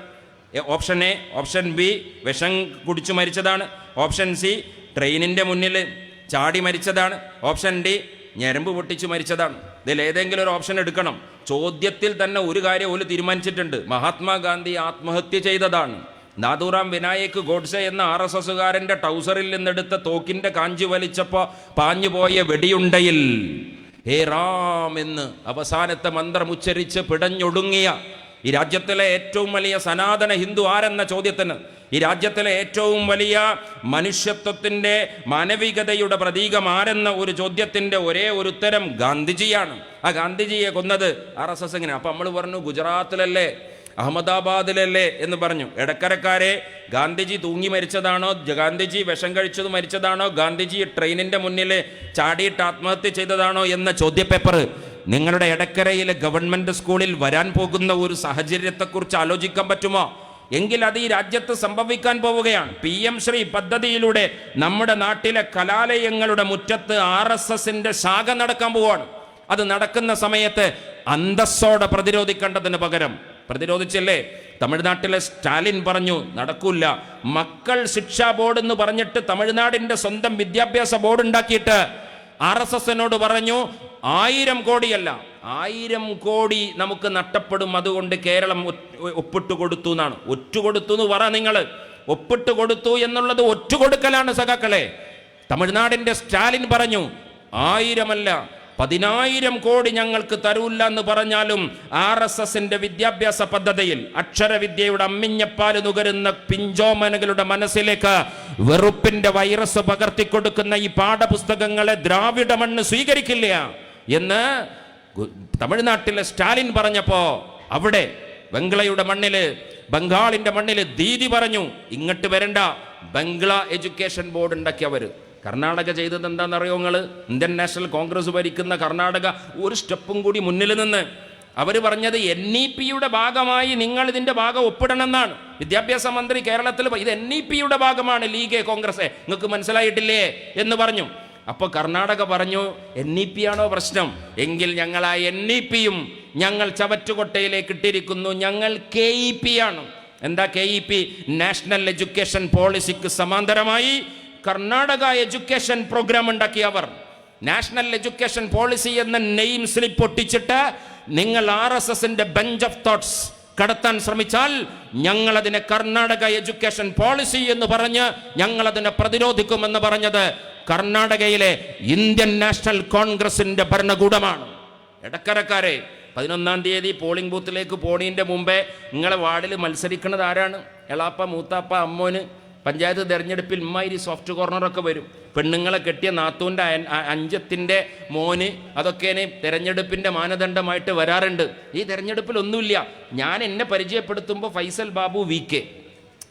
ഓപ്ഷൻ എ ഓപ്ഷൻ ബി വിഷം കുടിച്ചു മരിച്ചതാണ്. ഓപ്ഷൻ സി ട്രെയിനിന്റെ മുന്നിൽ ചാടി മരിച്ചതാണ്. ഓപ്ഷൻ ഡി ഞരമ്പ് പൊട്ടിച്ച് മരിച്ചതാണ്. ഇതിൽ ഏതെങ്കിലും ഒരു ഓപ്ഷൻ എടുക്കണം. ചോദ്യത്തിൽ തന്നെ ഒരു കാര്യം ഒരു തീരുമാനിച്ചിട്ടുണ്ട്. മഹാത്മാഗാന്ധി ആത്മഹത്യ ചെയ്തതാണ്. നാദൂറാം വിനായക് ഗോഡ്സെ എന്ന ആർ എസ് എസുകാരന്റെ ടൗസറിൽ നിന്നെടുത്ത തോക്കിന്റെ കാഞ്ചി വലിച്ചപ്പോൾ പാഞ്ഞുപോയ വെടിയുണ്ടയിൽ. ഹേ റാം എന്ന് അവസാനത്തെ മന്ത്രം ഉച്ചരിച്ച് പിടഞ്ഞൊടുങ്ങിയ ഈ രാജ്യത്തിലെ ഏറ്റവും വലിയ സനാതന ഹിന്ദു ആരെന്ന ചോദ്യത്തിന് ഈ രാജ്യത്തിലെ ഏറ്റവും വലിയ മനുഷ്യത്വത്തിന്റെ മാനവികതയുടെ പ്രതീകം ആരെന്ന ഒരു ചോദ്യത്തിന്റെ ഒരേ ഒരു ഉത്തരം ഗാന്ധിജിയാണ്. ആ ഗാന്ധിജിയെ കൊന്നത് ആർ എസ് എസ് എങ്ങനെ അപ്പം നമ്മൾ പറഞ്ഞു ഗുജറാത്തിലല്ലേ അഹമ്മദാബാദിലല്ലേ എന്ന് പറഞ്ഞു. ഇടക്കരക്കാരെ ഗാന്ധിജി തൂങ്ങി മരിച്ചതാണോ ഗാന്ധിജി വിഷം കഴിച്ചത് മരിച്ചതാണോ ഗാന്ധിജി ട്രെയിനിന്റെ മുന്നിൽ ചാടിയിട്ട് ആത്മഹത്യ ചെയ്തതാണോ എന്ന ചോദ്യപേപ്പർ നിങ്ങളുടെ ഇടക്കരയിലെ ഗവൺമെന്റ് സ്കൂളിൽ വരാൻ പോകുന്ന ഒരു സാഹചര്യത്തെക്കുറിച്ച് ആലോചിക്കാൻ പറ്റുമോ? എങ്കിൽ അത് ഈ രാജ്യത്ത് സംഭവിക്കാൻ പോവുകയാണ്. പി എം ശ്രീ പദ്ധതിയിലൂടെ നമ്മുടെ നാട്ടിലെ കലാലയങ്ങളുടെ മുറ്റത്ത് ആർ എസ് എസിന്റെ ശാഖ നടക്കാൻ പോവുകയാണ്. അത് നടക്കുന്ന സമയത്ത് അന്തസ്സോടെ പ്രതിരോധിക്കേണ്ടതിന് പകരം പ്രതിരോധിച്ചല്ലേ? തമിഴ്നാട്ടിലെ സ്റ്റാലിൻ പറഞ്ഞു നടക്കൂല. മക്കൾ ശിക്ഷാ ബോർഡ് എന്ന് പറഞ്ഞിട്ട് തമിഴ്നാടിന്റെ സ്വന്തം വിദ്യാഭ്യാസ ബോർഡ് ഉണ്ടാക്കിയിട്ട് ആർ എസ് എസിനോട് പറഞ്ഞു ആയിരം കോടിയല്ല ആയിരം കോടി നമുക്ക് നഷ്ടപ്പെടും. അതുകൊണ്ട് കേരളം ഒപ്പിട്ട് കൊടുത്തു എന്നാണ്. ഒറ്റുകൊടുത്തു എന്ന് പറ നിങ്ങൾ. ഒപ്പിട്ട് കൊടുത്തു എന്നുള്ളത് ഒറ്റുകൊടുക്കലാണ് സഖാക്കളെ. തമിഴ്നാടിന്റെ സ്റ്റാലിൻ പറഞ്ഞു ആയിരമല്ല പതിനായിരം കോടി ഞങ്ങൾക്ക് തരൂല്ല എന്ന് പറഞ്ഞാലും ആർ എസ് എസിന്റെ വിദ്യാഭ്യാസ പദ്ധതിയിൽ അക്ഷരവിദ്യയുടെ അമ്മിഞ്ഞപ്പാൽ നുകരുന്ന പിഞ്ചോമനകളുടെ മനസ്സിലേക്ക് വെറുപ്പിന്റെ വൈറസ് പകർത്തിക്കൊടുക്കുന്ന ഈ പാഠപുസ്തകങ്ങളെ ദ്രാവിഡ മണ്ണ് സ്വീകരിക്കില്ല എന്ന് തമിഴ്നാട്ടിലെ സ്റ്റാലിൻ പറഞ്ഞപ്പോ അവിടെ ബംഗ്ലയുടെ മണ്ണിൽ ബംഗാളിന്റെ മണ്ണിൽ ദീതി പറഞ്ഞു ഇങ്ങോട്ട് വരണ്ട ബംഗ്ല എഡ്യൂക്കേഷൻ ബോർഡ് ഉണ്ടാക്കിയവര് കർണാടക ചെയ്തത് എന്താണെന്നറിയോ നിങ്ങൾ ഇന്ത്യൻ നാഷണൽ കോൺഗ്രസ് ഭരിക്കുന്ന കർണാടക ഒരു സ്റ്റെപ്പും കൂടി മുന്നിൽ നിന്ന്. അവർ പറഞ്ഞത് എൻ ഇ പിയുടെ ഭാഗമായി നിങ്ങൾ ഇതിന്റെ ഭാഗം ഒപ്പിടണം എന്നാണ് വിദ്യാഭ്യാസ മന്ത്രി കേരളത്തിൽ ഇത് എൻ ഇ പിയുടെ ഭാഗമാണ് ലീഗ് കോൺഗ്രസ്. നിങ്ങൾക്ക് മനസ്സിലായിട്ടില്ലേ എന്ന് പറഞ്ഞു. അപ്പോൾ കർണാടക പറഞ്ഞു എൻ ഇ പി ആണോ പ്രശ്നം? എങ്കിൽ ഞങ്ങൾ ആ എൻ ഇ പിയും ഞങ്ങൾ ചവറ്റുകൊട്ടയിലേക്ക് ഇട്ടിരിക്കുന്നു. ഞങ്ങൾ കെ ഇ പി ആണ്. എന്താ K E P national education പോളിസിക്ക് സമാന്തരമായി കർണാടക എഡ്യൂക്കേഷൻ പ്രോഗ്രാം ഉണ്ടാക്കിയവർ നാഷണൽ എഡ്യൂക്കേഷൻ പോളിസി എന്ന നെയിം സ്ലിപ്പ് ഒട്ടിച്ചിട്ട് നിങ്ങൾ ആർ എസ് എസിന്റെ ബെഞ്ച് ഓഫ് തോട്ട്സ് കടത്താൻ ശ്രമിച്ചാൽ ഞങ്ങൾ അതിനെ കർണാടക എഡ്യൂക്കേഷൻ പോളിസി എന്ന് പറഞ്ഞ് ഞങ്ങൾ അതിനെ പ്രതിരോധിക്കുമെന്ന് പറഞ്ഞത് കർണാടകയിലെ ഇന്ത്യൻ നാഷണൽ കോൺഗ്രസിന്റെ ഭരണകൂടമാണ്. ഇടക്കരക്കാരെ പതിനൊന്നാം തീയതി പോളിംഗ് ബൂത്തിലേക്ക് പോണീന്റെ മുമ്പേ നിങ്ങളെ വാർഡിൽ മത്സരിക്കുന്നത് ആരാണ്? എളാപ്പ മൂത്താപ്പ അമ്മോന്. പഞ്ചായത്ത് തിരഞ്ഞെടുപ്പിൽ ഇമ്മാതിരി സോഫ്റ്റ് കോർണറൊക്കെ വരും. പെണ്ണുങ്ങളെ കെട്ടിയ നാത്തൂന്റെ അഞ്ചത്തിന്റെ മോന് അതൊക്കെ തിരഞ്ഞെടുപ്പിന്റെ മാനദണ്ഡമായിട്ട് വരാറുണ്ട്. ഈ തിരഞ്ഞെടുപ്പിലൊന്നുമില്ല. ഞാൻ എന്നെ പരിചയപ്പെടുത്തുമ്പോൾ ഫൈസൽ ബാബു വി കെ.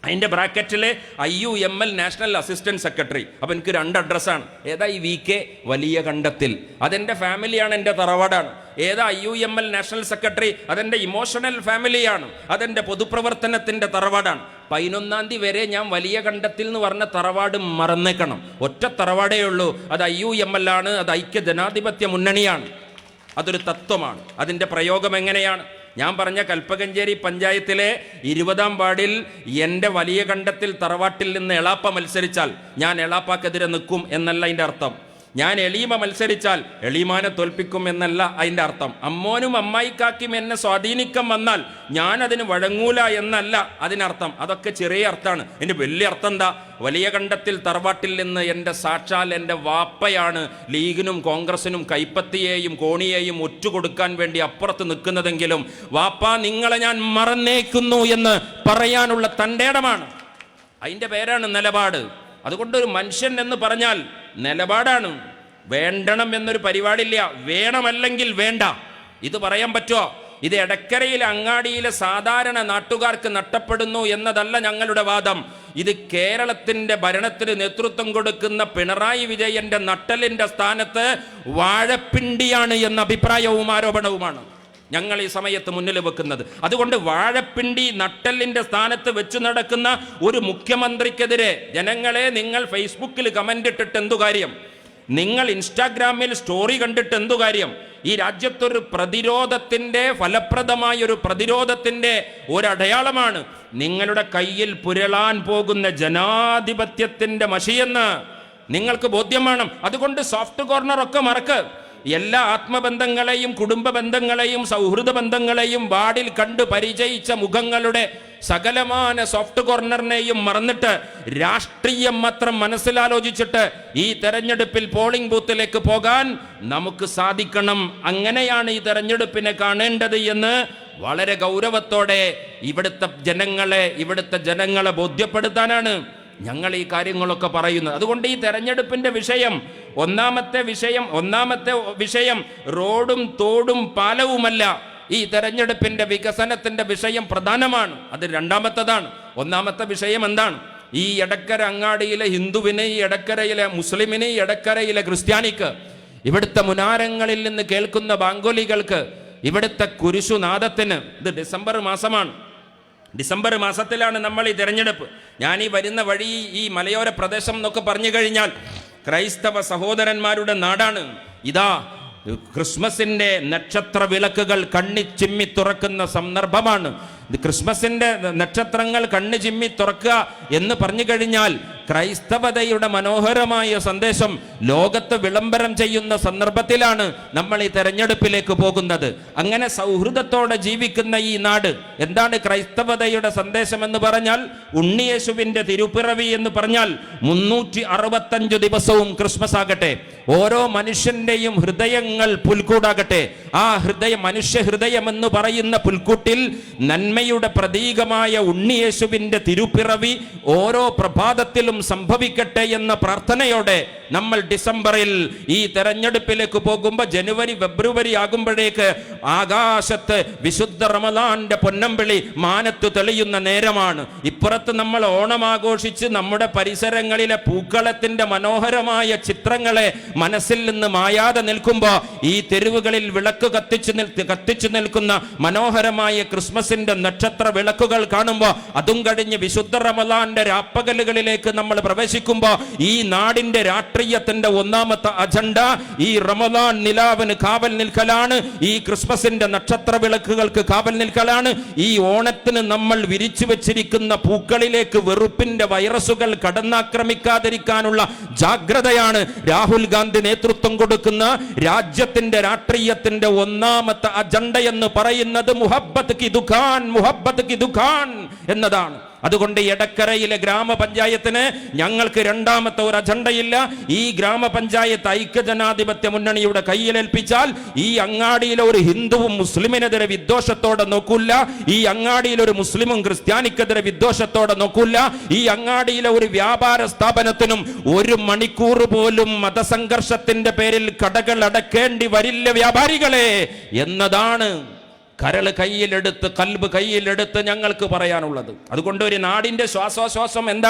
അതിന്റെ ബ്രാക്കറ്റിൽ I U M L national assistant secretary. അപ്പം എനിക്ക് രണ്ട് അഡ്രസ്സാണ് ഏതാ ഈ വി കെ വലിയ കണ്ടത്തിൽ അതെന്റെ ഫാമിലിയാണ് എന്റെ തറവാടാണ്. ഏതാ I U M L national secretary? അതെന്റെ ഇമോഷണൽ ഫാമിലിയാണ്. അതെന്റെ പൊതുപ്രവർത്തനത്തിന്റെ തറവാടാണ്. പതിനൊന്നാം തീയതി വരെ ഞാൻ വലിയ കണ്ടത്തിൽ എന്ന് പറഞ്ഞ തറവാട് മറന്നേക്കണം. ഒറ്റ തറവാടേ ഉള്ളൂ. അത് ഐ യു എം എൽ ആണ്. അത് ഐക്യ ജനാധിപത്യ മുന്നണിയാണ്. അതൊരു തത്വമാണ്. അതിന്റെ പ്രയോഗം എങ്ങനെയാണ്? ഞാൻ പറഞ്ഞ കൽപ്പകഞ്ചേരി പഞ്ചായത്തിലെ ഇരുപതാം വാർഡിൽ എന്റെ വലിയ കണ്ടത്തിൽ തറവാട്ടിൽ നിന്ന് എളാപ്പ മത്സരിച്ചാൽ ഞാൻ എളാപ്പാക്കെതിരെ നിൽക്കും എന്നല്ല അതിന്റെ അർത്ഥം. ഞാൻ എളീമ മത്സരിച്ചാൽ എളീമാനെ തോൽപ്പിക്കും എന്നല്ല അതിന്റെ അർത്ഥം. അമ്മോനും അമ്മായിക്കാക്കും എന്നെ സ്വാധീനിക്കം വന്നാൽ ഞാൻ അതിന് വഴങ്ങൂല എന്നല്ല അതിനർത്ഥം. അതൊക്കെ ചെറിയ അർത്ഥമാണ് എന്റെ വലിയ അർത്ഥം എന്താ? വലിയ കണ്ടത്തിൽ തറവാട്ടിൽ നിന്ന് എന്റെ സാക്ഷാൽ എന്റെ വാപ്പയാണ് ലീഗിനും കോൺഗ്രസിനും കൈപ്പത്തിയെയും കോണിയെയും ഒറ്റുകൊടുക്കാൻ വേണ്ടി അപ്പുറത്ത് നിൽക്കുന്നതെങ്കിലും വാപ്പ നിങ്ങളെ ഞാൻ മറന്നേക്കുന്നു എന്ന് പറയാനുള്ള തന്റെ ഇടമാണ്. അതിന്റെ പേരാണ് നിലപാട്. അതുകൊണ്ട് ഒരു മനുഷ്യൻ എന്ന് പറഞ്ഞാൽ നിലപാടാണ്. വേണ്ടണം എന്നൊരു പരിപാടിയില്ല. വേണമല്ലെങ്കിൽ വേണ്ട. ഇത് പറയാൻ പറ്റുമോ ഇത് എടക്കരയിലെ അങ്ങാടിയിലെ സാധാരണ നാട്ടുകാർക്ക് നഷ്ടപ്പെടുന്നു എന്നതല്ല ഞങ്ങളുടെ വാദം. ഇത് കേരളത്തിന്റെ ഭരണത്തിന് നേതൃത്വം കൊടുക്കുന്ന പിണറായി വിജയന്റെ നട്ടലിന്റെ സ്ഥാനത്ത് വാഴപ്പിണ്ടിയാണ് എന്ന അഭിപ്രായവും ആരോപണവുമാണ്. ഞങ്ങൾ ഈ സമയത്ത് മുന്നിൽ വെക്കുന്നത്. അതുകൊണ്ട് വാഴപ്പിണ്ടി നട്ടലിന്റെ സ്ഥാനത്ത് വെച്ച് നടക്കുന്ന ഒരു മുഖ്യമന്ത്രിക്കെതിരെ ജനങ്ങളെ നിങ്ങൾ ഫേസ്ബുക്കിൽ കമന്റ് ഇട്ടിട്ട് എന്തു കാര്യം? നിങ്ങൾ ഇൻസ്റ്റാഗ്രാമിൽ സ്റ്റോറി കണ്ടിട്ട് എന്തു കാര്യം? ഈ രാജ്യത്തൊരു പ്രതിരോധത്തിന്റെ ഫലപ്രദമായ ഒരു പ്രതിരോധത്തിന്റെ ഒരടയാളമാണ് നിങ്ങളുടെ കയ്യിൽ പുരളാൻ പോകുന്ന ജനാധിപത്യത്തിന്റെ മഷിയെന്ന്. നിങ്ങൾക്ക് ബോധ്യം വേണം. അതുകൊണ്ട് സോഫ്റ്റ് കോർണർ ഒക്കെ മറക്ക്. എല്ലാ ആത്മബന്ധങ്ങളെയും കുടുംബ ബന്ധങ്ങളെയും സൗഹൃദ ബന്ധങ്ങളെയും വാർഡിൽ കണ്ട് പരിചയിച്ച മുഖങ്ങളുടെ സകലമാന സോഫ്റ്റ് കോർണറിനെയും മറന്നിട്ട് രാഷ്ട്രീയം മാത്രം മനസ്സിലാലോചിച്ചിട്ട് ഈ തെരഞ്ഞെടുപ്പിൽ പോളിംഗ് ബൂത്തിലേക്ക് പോകാൻ നമുക്ക് സാധിക്കണം. അങ്ങനെയാണ് ഈ തെരഞ്ഞെടുപ്പിനെ കാണേണ്ടത് എന്ന് വളരെ ഗൗരവത്തോടെ ഇവിടുത്തെ ജനങ്ങളെ ഇവിടുത്തെ ജനങ്ങളെ ബോധ്യപ്പെടുത്താനാണ് ഞങ്ങൾ ഈ കാര്യങ്ങളൊക്കെ പറയുന്നത്. അതുകൊണ്ട് ഈ തെരഞ്ഞെടുപ്പിന്റെ വിഷയം ഒന്നാമത്തെ വിഷയം ഒന്നാമത്തെ വിഷയം റോഡും തോടും പാലവുമല്ല. ഈ തെരഞ്ഞെടുപ്പിന്റെ വികസനത്തിന്റെ വിഷയം പ്രധാനമാണ്. അത് രണ്ടാമത്തതാണ്. ഒന്നാമത്തെ വിഷയം എന്താണ്? ഈ എടക്കര അങ്ങാടിയിലെ ഹിന്ദുവിന് ഈ എടക്കരയിലെ മുസ്ലിമിന് ഈ എടക്കരയിലെ ക്രിസ്ത്യാനിക്ക് ഇവിടുത്തെ മുനാരങ്ങളിൽ നിന്ന് കേൾക്കുന്ന ബാങ്കോലികൾക്ക് ഇവിടുത്തെ കുരിശുനാദത്തിന് ഇത് ഡിസംബർ മാസമാണ്. ഡിസംബർ മാസത്തിലാണ് നമ്മൾ ഈ തിരഞ്ഞെടുപ്പ്. ഞാൻ ഈ വരുന്ന വഴി ഈ മലയോര പ്രദേശം എന്നൊക്കെ പറഞ്ഞു കഴിഞ്ഞാൽ ക്രൈസ്തവ സഹോദരന്മാരുടെ നാടാണ്. ഇതാ ക്രിസ്മസിന്റെ നക്ഷത്ര വിളക്കുകൾ കണ്ണി ചിമ്മി തുറക്കുന്ന സന്ദർഭമാണ്. ക്രിസ്മസിന്റെ നക്ഷത്രങ്ങൾ കണ്ണു ചിമ്മി തുറക്കുക എന്ന് പറഞ്ഞു കഴിഞ്ഞാൽ ക്രൈസ്തവതയുടെ മനോഹരമായ സന്ദേശം ലോകത്ത് വിളംബരം ചെയ്യുന്ന സന്ദർഭത്തിലാണ് നമ്മൾ ഈ തെരഞ്ഞെടുപ്പിലേക്ക് പോകുന്നത്. അങ്ങനെ സൗഹൃദത്തോടെ ജീവിക്കുന്ന ഈ നാട് എന്താണ് ക്രൈസ്തവതയുടെ സന്ദേശം എന്ന് പറഞ്ഞാൽ ഉണ്ണിയേശുവിന്റെ തിരുപ്പിറവി എന്ന് പറഞ്ഞാൽ മുന്നൂറ്റി അറുപത്തഞ്ച് ദിവസവും ക്രിസ്മസ് ആകട്ടെ. ഓരോ മനുഷ്യന്റെയും ഹൃദയങ്ങൾ പുൽക്കൂടാകട്ടെ. ആ ഹൃദയം മനുഷ്യ ഹൃദയം എന്ന് പറയുന്ന പുൽക്കൂട്ടിൽ നന്മയുടെ പ്രതീകമായ ഉണ്ണിയേശുവിന്റെ തിരുപ്പിറവി ഓരോ പ്രഭാതത്തിലും സംഭവിക്കട്ടെ എന്ന പ്രാർത്ഥനയോടെ നമ്മൾ ഡിസംബറിൽ ഈ തെരഞ്ഞെടുപ്പിലേക്ക് പോകുമ്പോൾ ജനുവരി ഫെബ്രുവരി ആകുമ്പോഴേക്ക് ആകാശത്ത് വിശുദ്ധ റമദാന്റെ പൊന്നമ്പിളി മാനത്തു തെളിയുന്ന നേരമാണ്. ഇപ്പുറത്ത് നമ്മൾ ഓണം ആഘോഷിച്ച് നമ്മുടെ പരിസരങ്ങളിലെ പൂക്കളത്തിന്റെ മനോഹരമായ ചിത്രങ്ങളെ മനസ്സിൽ നിന്ന് മായാതെ നിൽക്കുമ്പോൾ ഈ തെരുവുകളിൽ വിളക്ക് കത്തിച്ചു നിൽ കത്തിച്ചു നിൽക്കുന്ന മനോഹരമായ ക്രിസ്മസിന്റെ നക്ഷത്ര വിളക്കുകൾ കാണുമ്പോൾ അതും കഴിഞ്ഞ് വിശുദ്ധ റമദാന്റെ രാപ്പകലുകളിലേക്ക് നമ്മൾ പ്രവേശിക്കുമ്പോൾ ഈ നാടിന്റെ രാഷ്ട്രീയത്തിന്റെ ഒന്നാമത്തെ അജണ്ട ഈ റമദാൻ നിലാവിന് കാവൽ നിൽക്കലാണ്. ഈ ക്രിസ്മസിന്റെ നക്ഷത്ര വിളക്കുകൾക്ക് കാവൽ നിൽക്കലാണ്. ഈ ഓണത്തിന് നമ്മൾ വിരിച്ചു വെച്ചിരിക്കുന്ന പൂക്കളിലേക്ക് വെറുപ്പിന്റെ വൈറസുകൾ കടന്നാക്രമിക്കാതിരിക്കാനുള്ള ജാഗ്രതയാണ് രാഹുൽ ഗാന്ധി നേതൃത്വം കൊടുക്കുന്ന രാജ്യത്തിന്റെ രാഷ്ട്രീയത്തിന്റെ ഒന്നാമത്തെ അജണ്ട എന്ന് പറയുന്നത് മുഹബത്ത് കി ദുഖാൻ. മുഹബത്ത് കി ദുഖാൻ എന്നതാണ്. അതുകൊണ്ട് എടക്കരയിലെ ഗ്രാമപഞ്ചായത്തിന് ഞങ്ങൾക്ക് രണ്ടാമത്തെ ഒരു അജണ്ടയില്ല. ഈ ഗ്രാമപഞ്ചായത്ത് ഐക്യജനാധിപത്യ മുന്നണിയുടെ കയ്യിലേൽപ്പിച്ചാൽ ഈ അങ്ങാടിയിലെ ഒരു ഹിന്ദുവും മുസ്ലിമിനെതിരെ വിദ്വേഷത്തോടെ നോക്കൂല. ഈ അങ്ങാടിയിലെ ഒരു മുസ്ലിമും ക്രിസ്ത്യാനിക്കെതിരെ വിദ്വേഷത്തോടെ നോക്കൂല. ഈ അങ്ങാടിയിലെ ഒരു വ്യാപാര സ്ഥാപനത്തിനും ഒരു മണിക്കൂർ പോലും മതസംഘർഷത്തിന്റെ പേരിൽ കടകൾ അടക്കേണ്ടി വരില്ല വ്യാപാരികളെ. എന്നതാണ് കരൾ കയ്യിലെടുത്ത് കൽബ് കയ്യിലെടുത്ത് ഞങ്ങൾക്ക് പറയാനുള്ളത്. അതുകൊണ്ട് ഒരു നാടിന്റെ ശ്വാസോശ്വാസം എന്താണ്?